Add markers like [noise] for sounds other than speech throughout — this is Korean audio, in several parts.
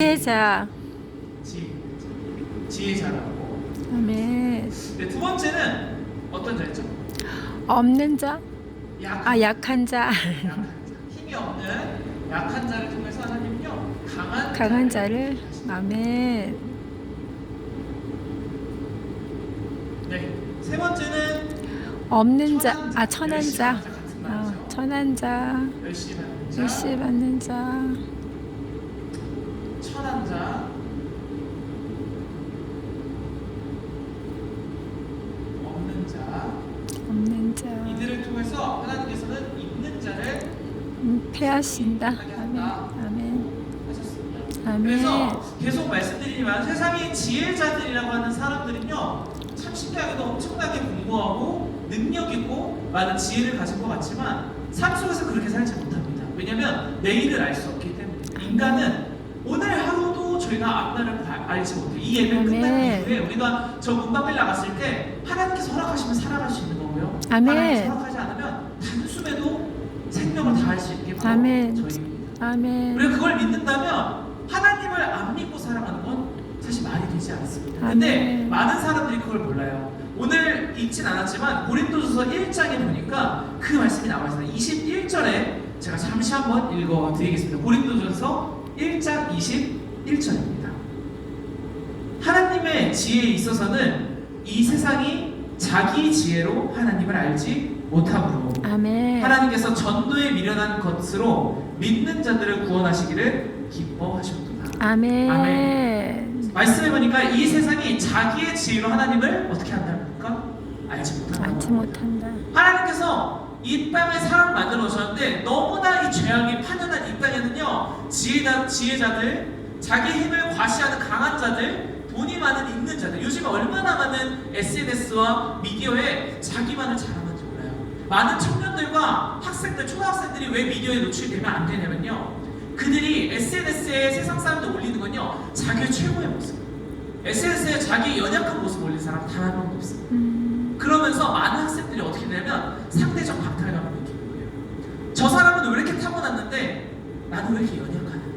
지혜자. 지 지혜자라고. 아멘. 네, 두 번째는 어떤 자였죠? 없는 자. 약한, 아 약한 자. [laughs] 약한 자. 힘이 없는 약한 자를 통해서 하나님은요 강한 강한 자를. 아멘. 네. 세 번째는 없는 자. 아 천한 열심히 자. 아. 천한 자. 열심히 하는 자, 일시 받는 자. 천한 자, 없는 자. 없는 자. 이들을 통해서 하나님께서는 있는 자를 음, 패하신다. 아멘. 아멘. 그래서 계속 말씀드리지만 세상의 지혜자들이라고 하는 사람들은요 참 신기하게도 엄청나게 공부하고 능력 있고 많은 지혜를 가진 것 같지만 삶 속에서 그렇게 살지 못합니다. 왜냐하면 내일을 알 수 없기 때문에 인간은 저희가 앞날을 봐- 알지 못해요. 이 예배 끝난 아멘. 이후에 우리가 저 문방길 나갔을 때 하나님께서 허락하시면 살아갈 수 있는 거고요. 아멘. 하나님께서 허락하지 않으면 단숨에도 생명을 다할 수 있는 게 바로 아멘. 저희입니다. 아멘. 우리가 그걸 믿는다면 하나님을 안 믿고 살아가는 건 사실 말이 되지 않습니다. 근데 아멘. 많은 사람들이 그걸 몰라요. 오늘 읽진 않았지만 고린도전서 1장에 보니까 그 말씀이 나와 있어요. 21절에 제가 잠시 한번 읽어 드리겠습니다. 고린도전서 1장 21 절입니다. 하나님의 지혜에 있어서는 이 세상이 자기 지혜로 하나님을 알지 못함으로 아멘. 하나님께서 전도에 미련한 것으로 믿는 자들을 구원하시기를 기뻐하셨구나. 아멘. 아멘. 말씀해 보니까 이 세상이 자기의 지혜로 하나님을 어떻게 한다니까 알지 못한다. 알지 못한다. 하나님께서 이 땅에 사람을 만들어 놓으셨는데 너무나 이 죄악이 파년한 이 땅에는요 지혜자 지혜자들 자기 힘을 과시하는 강한 자들 돈이 많은 있는 자들. 요즘에 얼마나 많은 SNS와 미디어에 자기만을 자랑하는지 몰라요. 많은 청년들과 학생들 초등학생들이 왜 미디어에 노출되면 안 되냐면요. 그들이 SNS에 세상 사람들 올리는 건요 자기의 최고의 모습. SNS에 자기 연약한 모습 올리는 사람 단 한 명도 없어요. 음, 그러면서 많은 학생들이 어떻게 되냐면 상대적 박탈감을 느끼는 거예요. 저 사람은 왜 이렇게 타고났는데 나는 왜 이렇게 연약하냐.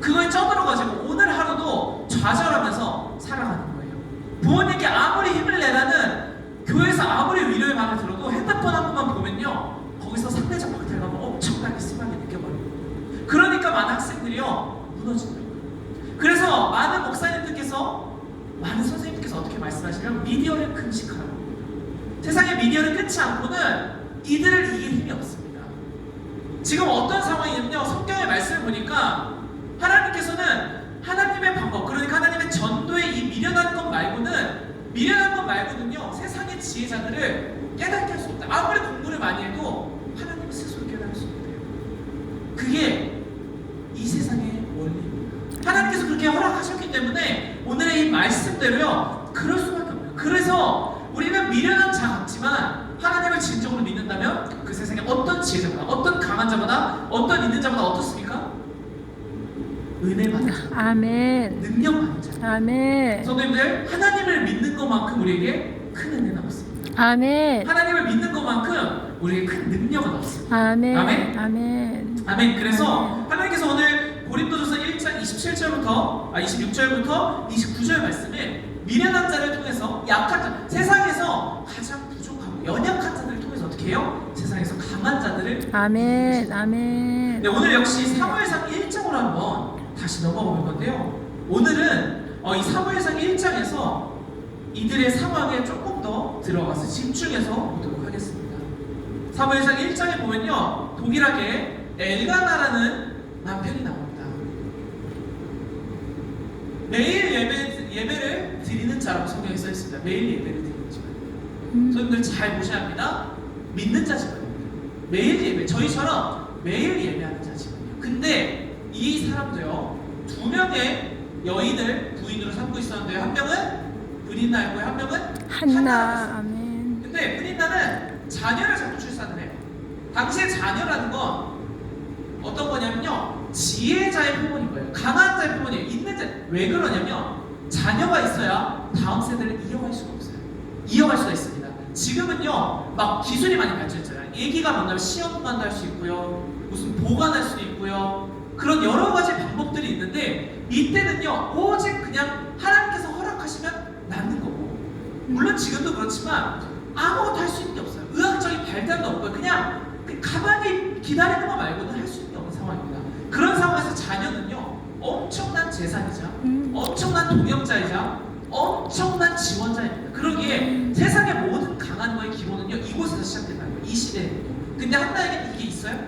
그거에 쩌들어가지고 오늘 하루도 좌절하면서 살아가는 거예요. 부모님께 아무리 힘을 내라는 교회에서 아무리 위로의 말을 들어도 핸드폰 한 번만 보면요. 거기서 상대적 박탈감을 엄청나게 심하게 느껴버려요. 그러니까 많은 학생들이요. 무너지는 거예요. 그래서 많은 목사님들께서 많은 선생님께서 어떻게 말씀하시냐면 미디어를 금식하라고 세상의 미디어를 끊지 않고는 이들을 이길 힘이 없습니다. 지금 어떤 상황이냐면요. 성경의 말씀을 보니까 지혜자들을 깨닫게 할 수 없다. 아무리 공부를 많이 해도 하나님 스스로 깨달을 수 없대요. 그게 이 세상의 원리입니다. 하나님께서 그렇게 허락하셨기 때문에 오늘의 이 말씀대로요. 그럴 수밖에 없어요. 그래서 우리는 미련한 자 같지만 하나님을 진정으로 믿는다면 그 세상에 어떤 지혜자보다 어떤 강한 자보다 어떤 있는 자보다 어떻습니까? 은혜 받는 자, 아멘. 능력 받는 자. 아멘. 성도님들 하나님을 믿는 것만큼 우리에게. 아멘. 하나님을 믿는 것만큼 우리에게 큰 능력은 없습니다. 아멘. 아멘. 아멘. 아멘. 그래서 하나님께서 오늘 고린도전서 1장 27절부터 아 26절부터 29절 말씀에 미련한 자를 통해서 약한 자, 세상에서 가장 부족하고 연약한 자들을 통해서 어떻게 해요? 세상에서 강한 자들을 아멘. 아멘. 네, 오늘 역시 사무엘상 1장으로 한번 다시 넘어가 볼 건데요. 오늘은 어, 이 사무엘상 1장에서 이들의 상황에 조금 더 들어가서 집중해서 보도록 하겠습니다. 사무엘상 1장에 보면요. 동일하게 엘가나라는 남편이 나옵니다. 매일 예배, 예배를 드리는 자라고 성경에 써 있습니다. 매일 예배를 드리는 자. 음, 저희들 잘 보셔야 합니다. 믿는 자지만요. 매일 예배, 저희처럼 매일 예배하는 자지만요. 근데 이 사람도요, 두 명의 여인을 부인으로 삼고 있었는데요. 한 명은 브린나이고 한 명은 한나. 아멘. 근데 브린나는 자녀를 자꾸 출산을 해요. 당시에 자녀라는 건 어떤 거냐면요. 지혜자의 표본인 거예요. 강한 자의 표본이에요. 있는 자. 왜 그러냐면 자녀가 있어야 다음 세대를 이어갈 수가 없어요. 이어갈 수가 있습니다. 지금은요, 막 기술이 많이 발전했잖아요. 아기가 만나면 시험 보관도 할 수 있고요, 무슨 보관할 수 있고요. 그런 여러 가지 방법들이 있는데 이때는요 오직 그냥 하나님께서 허락하시면 낫는 거고 물론 지금도 그렇지만 아무것도 할 수 있는 게 없어요. 의학적인 발달도 없고 그냥 그 가만히 기다리는 거 말고는 할 수 있는 게 없는 상황입니다. 그런 상황에서 자녀는요 엄청난 재산이자 음. 엄청난 동역자이자 엄청난 지원자입니다. 그러기에 세상의 모든 강한 거의 기본은요 이곳에서 시작된다는 거예요. 이 시대에. 근데 한나에게는 이게 있어요?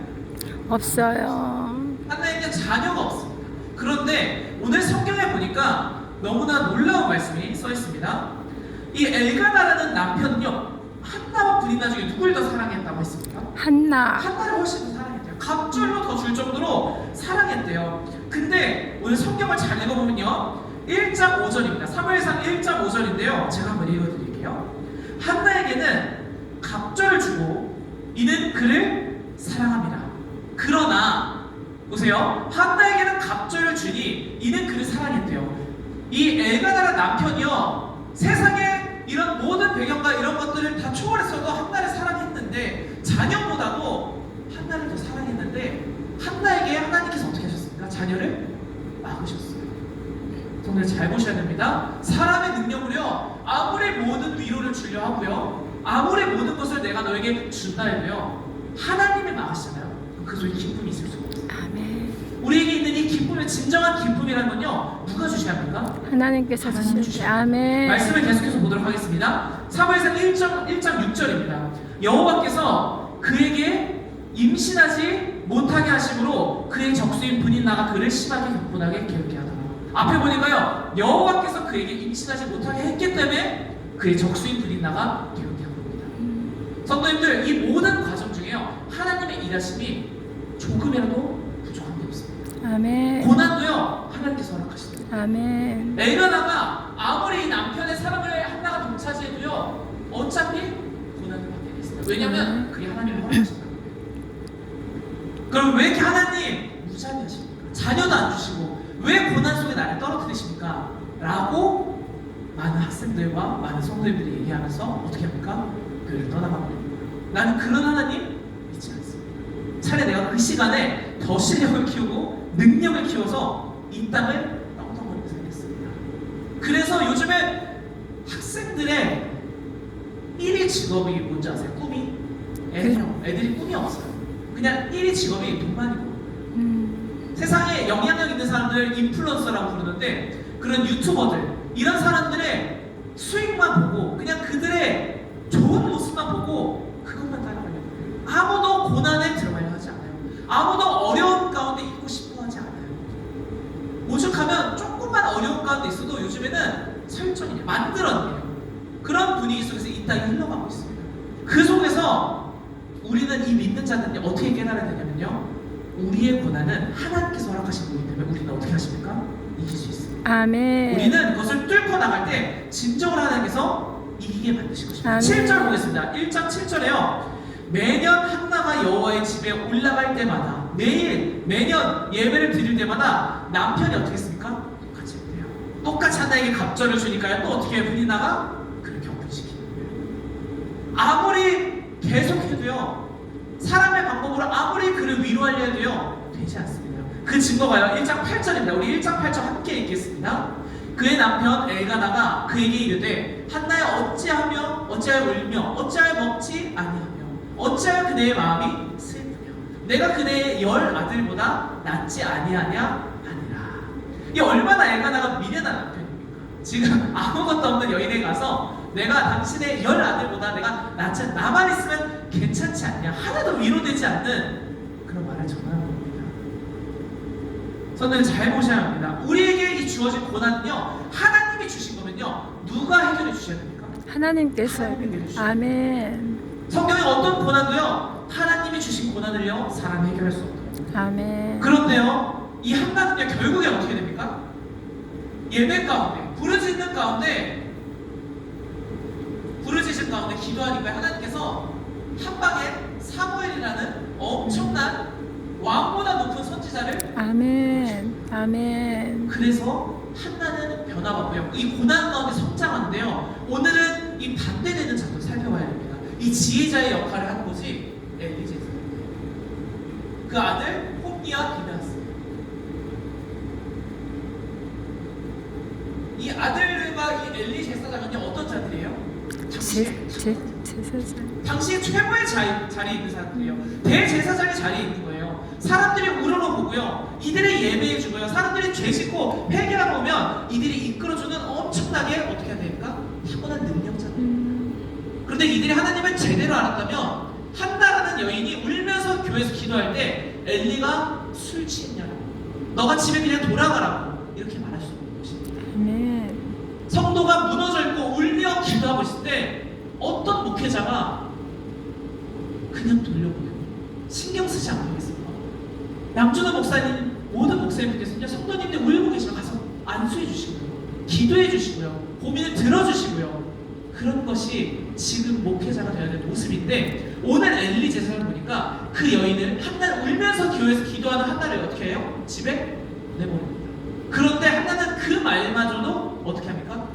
없어요. 한나에게는 자녀가 없습니다. 그런데 오늘 성경에 보니까 너무나 놀라운 말씀이 써 있습니다. 이 엘가나라는 남편은요 한나와 분이 나 중에 누굴 더 사랑했다고 했습니까? 한나. 한나를 훨씬 더 사랑했대요. 갑절로 더 줄 정도로 사랑했대요. 근데 오늘 성경을 잘 읽어보면요. 1장 5절입니다. 사무엘상 1장 5절인데요. 제가 한번 읽어드릴게요. 한나에게는 갑절을 주고 이는 그를 사랑합니다. 그러나 보세요. 한나에게는 갑절을 주니 이는 그를 사랑했대요. 이 엘가나라 남편이요. 세상에 이런 모든 배경과 이런 것들을 다 초월했어도 한나를 사랑했는데 자녀보다도 한나를 더 사랑했는데 한나에게 하나님께서 어떻게 하셨습니까? 자녀를 막으셨어요. 정말 잘 보셔야 됩니다. 사람의 능력으로요 아무리 모든 위로를 주려 하고요 아무리 모든 것을 내가 너에게 준다 해도요 하나님이 막으시잖아요. 그 속에 기쁨이 있을 수가 없어요. 아멘. 우리에게 기쁨의 진정한 기쁨이라는 건요 누가 주셔야 합니까? 하나님께서 주셔야 아멘. 말씀을 계속해서 보도록 하겠습니다. 사무엘상 1장 1장 6절입니다. 여호와께서 그에게 임신하지 못하게 하심으로 그의 적수인 분인나가 그를 심하게 격분하게 괴롭게 하더라. 앞에 보니까요 여호와께서 그에게 임신하지 못하게 했기 때문에 그의 적수인 분인나가 괴롭게 한 겁니다. 성도님들 이 모든 과정 중에요 하나님의 일하심이 조금이라도. 아멘. 고난도요 하나님께서 허락하시니다 아멘. 엘가나가 아무리 이 남편의 사랑을 한나가 동차지해도요 어차피 고난을 받게 됐어요. 왜냐면 그게 하나님의 허락하신다. 그럼 왜 이렇게 하나님 무자비하십니까? 자녀도 안 주시고 왜 고난 속에 나를 떨어뜨리십니까? 라고 많은 학생들과 많은 성도님들이 얘기하면서 어떻게 합니까? 교회를 떠나갑니다. 나는 그런 하나님. 시간에 더 실력을 키우고 능력을 키워서 이 땅을 떵떵거리고 살겠습니다. 그래서 요즘에 학생들의 1위 직업이 뭔지 아세요? 꿈이? 애들이요. 애들이 꿈이 없어요. 그냥 1위 직업이 돈만이고 음. 세상에 영향력 있는 사람들 인플루언서라고 부르는데 그런 유튜버들 이런 사람들의 수익만 보고 그냥 그들의 좋은 모습만 보고 그것만 따라가려고. 아무도 않 아무도 어려운 가운데 있고 싶어 하지 않아요. 오죽하면 조금만 어려운 가운데 있어도 요즘에는 설정이에요. 만들어내요. 그런 분위기 속에서 이 땅이 흘러가고 있습니다. 그 속에서 우리는 이 믿는 자들이 어떻게 깨달아야 되냐면요. 우리의 고난은 하나님께서 허락하신 거기 때문에 우리는 어떻게 하십니까? 이길 수 있습니다. 아멘. 우리는 그것을 뚫고 나갈 때 진정을 하나님께서 이기게 만드실 것입니다. 아멘. 7절 보겠습니다. 1장 7절에요. 매년 한나가 여호와의 집에 올라갈 때마다 매일 매년 예배를 드릴 때마다 남편이 어떻게 했습니까? 똑같이 했대요. 똑같이 한나에게 갑절을 주니까요. 또 어떻게 분이 나가? 그를 격분시키는 거예요. 아무리 계속해도요. 사람의 방법으로 아무리 그를 위로하려 해도요. 되지 않습니다. 그 증거가요. 1장 8절입니다. 우리 1장 8절 함께 읽겠습니다. 그의 남편 엘가나가 그에게 이르되 한나야 어찌하며 어찌하여 울며 어찌하여 먹지 아니하며 어찌하여 그대의 마음이 슬프며 내가 그대의 열 아들보다 낫지 아니하냐 하니라 이 얼마나 엘가나가 미련한 남편입니까 지금 아무것도 없는 여인에 가서 내가 당신의 열 아들보다 내가 낫지 않- 나만 있으면 괜찮지 않냐 하나도 위로되지 않는 그런 말을 전하는 겁니다 저는 잘 보셔야 합니다. 우리에게 이 주어진 고난은요, 하나님이 주신 거면요, 누가 해결해 주셔야 됩니까? 하나님께서 아멘. 성경의 어떤 고난도요, 하나님이 주신 고난을요, 사람이 해결할 수 없어요. 아멘. 그런데요, 이 한나는요, 결국에 어떻게 됩니까? 예배 가운데, 부르짖는 가운데, 부르짖은 가운데 기도하니까 하나님께서 한 방에 사무엘이라는 엄청난 왕보다 높은 선지자를 아멘. 아멘. 그래서 한나는 변화받고요. 이 고난 가운데 성장하는데요. 오늘은 이 반대되는 작도 살펴봐야 됩니다. 이 지혜자의 역할을 하는 곳이 엘리제스. 그 아들 홈니와 비나스. 이 아들과 이 엘리 제사장은요 어떤 자들이에요? 제, 당시에 제, 제사장. 당시 최고의 자, 자리에 있는 사람들이에요. 대제사장의 자리에 있는 거예요. 사람들이 우러러보고요. 이들의 예배해 주고요. 사람들이 죄 짓고 회개하러 오면 이들이 이끌어주는 엄청나게 어떻게 해야 됩니까? 타고난 능력 그런데 이들이 하나님을 제대로 알았다면 한나라는 여인이 울면서 교회에서 기도할 때 엘리가 술 취했냐고 너가 집에 그냥 돌아가라고 이렇게 말할 수 없는 것입니다. 아멘. 성도가 무너져 있고 울며 기도하고 있을 때 어떤 목회자가 그냥 돌려보내고 신경 쓰지 않겠습니까? 양준호 목사님 모든 목사님들께서는요 성도님들 울고 계시면 가서 안수해 주시고요 기도해 주시고요 고민을 들어주시고요 그런 것이 지금 목회자가 되어야 될 모습인데 오늘 엘리 제사를 보니까 그 여인을 한 날 울면서 교회에서 기도하는 한나를 어떻게 해요? 집에 보내버립니다 그런데 한나는 그 말마저도 어떻게 합니까?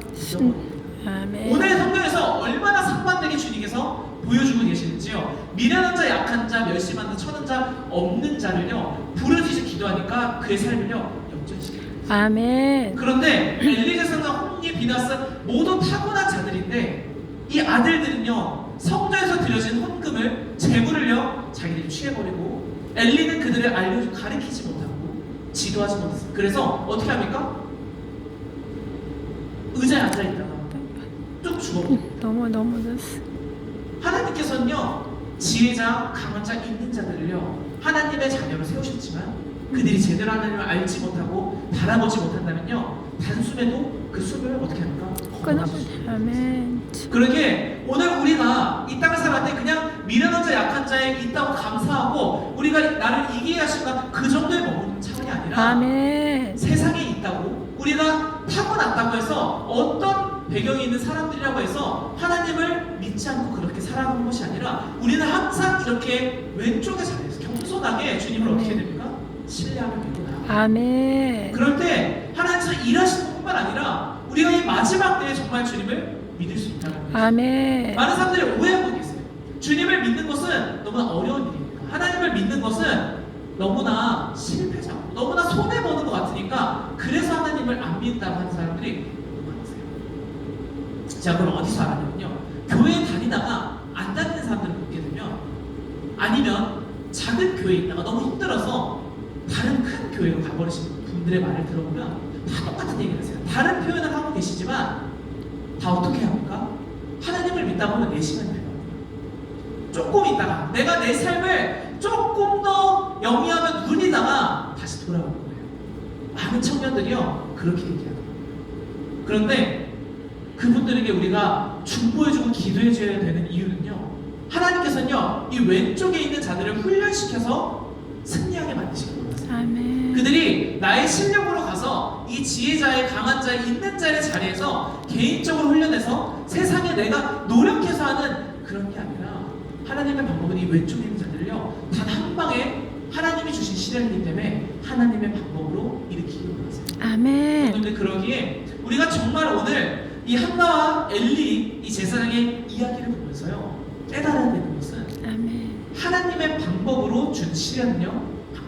아멘. 오늘 성경에서 얼마나 상반되게 주님께서 보여주고 계시는지요. 미련한 자, 약한 자, 멸심한 자, 천한 자, 없는 자를요 부르짖어 기도하니까 그의 삶을요 역전시킵니다. 아멘. 그런데 엘리제사나 홍리, 비나스 모두 타고난 자들인데 이 아들들은요 성전에서 드려진 헌금을 재물을요 자기들이 취해버리고 엘리는 그들을 알려 가르치지 못하고 지도하지 못했어요. 그래서 어떻게 합니까? 의자에 앉아 있다가 뚝 죽어버려요. 너무 너무 됐어. 하나님께서는요 지혜자 강한 자 있는 자들을요 하나님의 자녀로 세우셨지만 그들이 제대로 하나님을 알지 못하고 바라보지 못한다면요 단숨에도 그 숨을 어떻게 합니까? 그러게 오늘 우리가 이 땅을 살아갈 때 그냥 미련한 자 약한 자에 있다고 감사하고 우리가 나를 이기게 하신가 그 정도에 머무는 차원이 아니라 아멘. 세상에 있다고 우리가 타고났다고 해서 어떤 배경이 있는 사람들이라고 해서 하나님을 믿지 않고 그렇게 살아가는 것이 아니라 우리는 항상 이렇게 왼쪽에 자리에서 겸손하게 주님을 어떻게 됩니까? 믿고 나아가 아멘. 그럴 때 하나님께서 일하시는 것뿐만 아니라 우리가 이 마지막 때에 정말 주님을 믿을 수 있다는 거예요 아멘. 많은 사람들이 오해하고 계세요. 주님을 믿는 것은 너무나 어려운 일입니다. 하나님을 믿는 것은 너무나 실패자고 너무나 손해 보는 것 같으니까 그래서 하나님을 안 믿는다고 하는 사람들이 너무 많으세요. 자 그럼 어디서 알았냐면요. 교회에 다니다가 안 다니는 사람들을 보게 되면 아니면 작은 교회에 있다가 너무 힘들어서 다른 큰 교회로 가버리신 분들의 말을 들어보면 다 똑같은 얘기를 하세요. 다른 표현을 하고 계시지만 다 어떻게 합니까? 하나님을 믿다 보면 내 시간이 필요합니다 조금 있다가 내가 내 삶을 조금 더 영위하며 누리다가 다시 돌아오는 거예요. 많은 청년들이요 그렇게 얘기합니다. 그런데 그분들에게 우리가 중보해주고 기도해줘야 되는 이유는요 하나님께서는요 이 왼쪽에 있는 자들을 훈련시켜서 승리하게 만드신 거예요. 아멘. 그들이 나의 실력으로 이 지혜자의 강한 자의 있는 자의 자리에서 개인적으로 훈련해서 세상에 내가 노력해서 하는 그런 게 아니라 하나님의 방법은 이 왼쪽에 있는 자들을요 단 한 방에 하나님이 주신 시련이기 때문에 하나님의 방법으로 일으키기 원하세요. 아멘. 여러분들 그러기에 우리가 정말 오늘 이 한나와 엘리 이 제사장의 이야기를 보면서요 깨달아야 되는 것은 아멘. 하나님의 방법으로 준 시련은요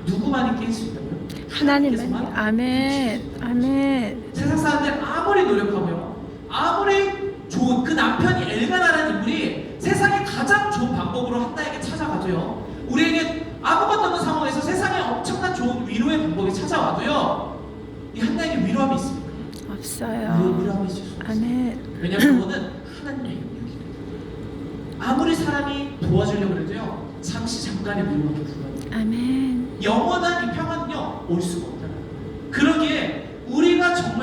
누구만이 깰 수 있다고요? 하나님께서만 아멘. 아멘. 세상 사람들 아무리 노력하고요 아무리 좋은 그 남편이 엘가나라는 인물이 세상에 가장 좋은 방법으로 한나에게 찾아가도요 우리에게 아무것도 없는 상황에서 세상에 엄청난 좋은 위로의 방법이 찾아와도요 이 한나에게 위로함이 있습니까? 없어요. 위로함이 있을 수 없어요 아멘. 왜냐하면 그거는 하나님의 아무리 사람이 도와주려고 해도요 잠시 잠깐의 위로밖에 불가합니다 아멘. 영원한 이 평안은요 올 수가 거예요.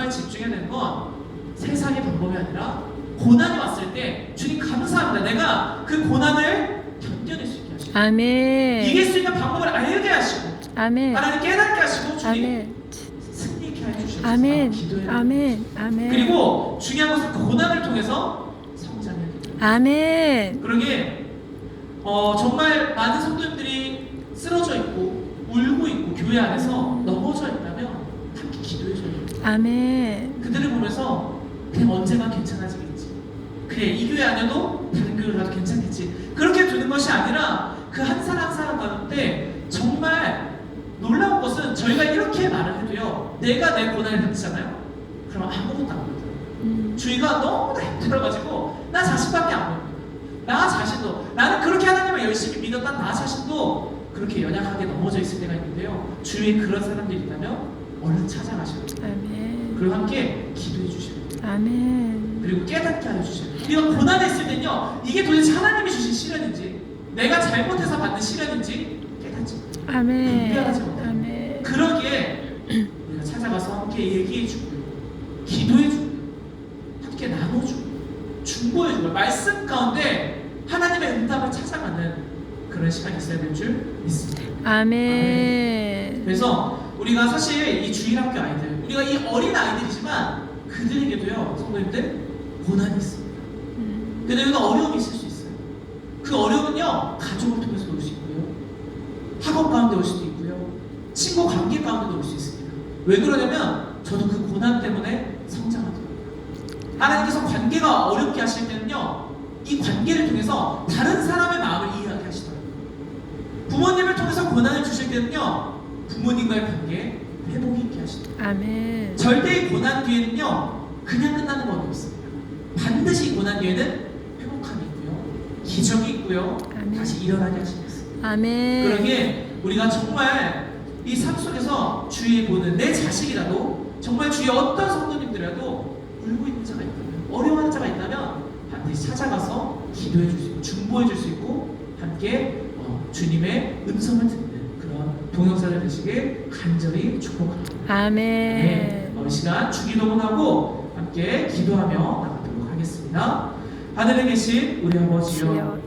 정말 집중해야 되는 건 세상의 방법이 아니라 고난이 왔을 때 주님 감사합니다. 내가 그 고난을 견뎌낼 수 있게 하시고 아멘. 이길 수 있는 방법을 알게 하시고 아멘. 하나님 깨닫게 하시고 주님 아멘. 승리케 해주시옵소서. 아멘. 기도해요. 아멘. 아멘. 그리고 중요한 것은 그 고난을 통해서 성장을 해요. 아멘. 그러기에 어, 정말 많은 성도님들이 쓰러져 있고 울고 있고 교회 안에서 넘어져 있다면 함께 기도해줘야 돼요. 아멘. 그들을 보면서 그냥 언젠가 괜찮아지겠지. 그래 이 교회 아니어도 다른 교회로 가도 괜찮겠지. 그렇게 두는 것이 아니라 그 한 사람 한 사람 가운데 정말 놀라운 것은 저희가 이렇게 말을 해도요. 내가 내 고난을 겪잖아요. 그럼 아무것도 안 보여요. 음. 주위가 너무나 힘들어가지고 나 자신밖에 안 보입니다. 나 자신도 나는 그렇게 하나님을 열심히 믿었던 나 자신도 그렇게 연약하게 넘어져 있을 때가 있는데요. 주위에 그런 사람들이 있다면 얼른 찾아가셔요. 아멘. 그리고 함께 기도해 주셔요. 아멘. 그리고 깨닫게 하여 주셔요. 우리가 고난에 있을 때는요, 이게 도대체 하나님이 주신 시련인지, 내가 잘못해서 받는 시련인지 깨닫지. 아멘. 분별하지 못해요. 아멘. 그러기에 우리가 찾아가서 함께 얘기해 주고요, 기도해 주고요, 함께 나눠주고, 중보해 주고, 말씀 가운데 하나님의 응답을 찾아가는 그런 시간이 있어야 될 줄 믿습니다. 아멘. 그래서 우리가 사실 이 주일학교 아이들, 우리가 이 어린 아이들이지만 그들에게도요, 성도님들 고난이 있습니다. 음. 그들에게도 어려움이 있을 수 있어요. 그 어려움은요, 가족을 통해서 올 수 있고요, 학업 가운데 올 수도 있고요, 친구 관계 가운데도 올 수 있습니다. 왜 그러냐면 저도 그 고난 때문에 성장하더라고요. 하나님께서 관계가 어렵게 하실 때는요, 이 관계를 통해서 다른 사람의 마음을 이해하게 하시더라고요. 부모님을 통해서 고난을 주실 때는요, 부모님과의 관계 회복이 있게 하시더라고요. 아멘. 절대의 고난 뒤에는요 그냥 끝나는 건 없습니다. 반드시 이 고난 뒤에는 회복함이 있고요, 기적이 있고요, 아멘. 다시 일어나게 하시겠습니다. 아멘. 그러기에 우리가 정말 이 삶 속에서 주위에 보는 내 자식이라도 정말 주위에 어떤 성도님들이라도 울고 있는 자가 있다면 어려워하는 자가 있다면 반드시 찾아가서 기도해 줄 수 있고 중보해 줄 수 있고 함께 어, 주님의 음성을 그런 동역자들 되시길 간절히 축복합니다. 아멘. 네, 어, 이 시간 주기도문하고 함께 기도하며 나가도록 하겠습니다. 하늘에 계신 우리 아버지여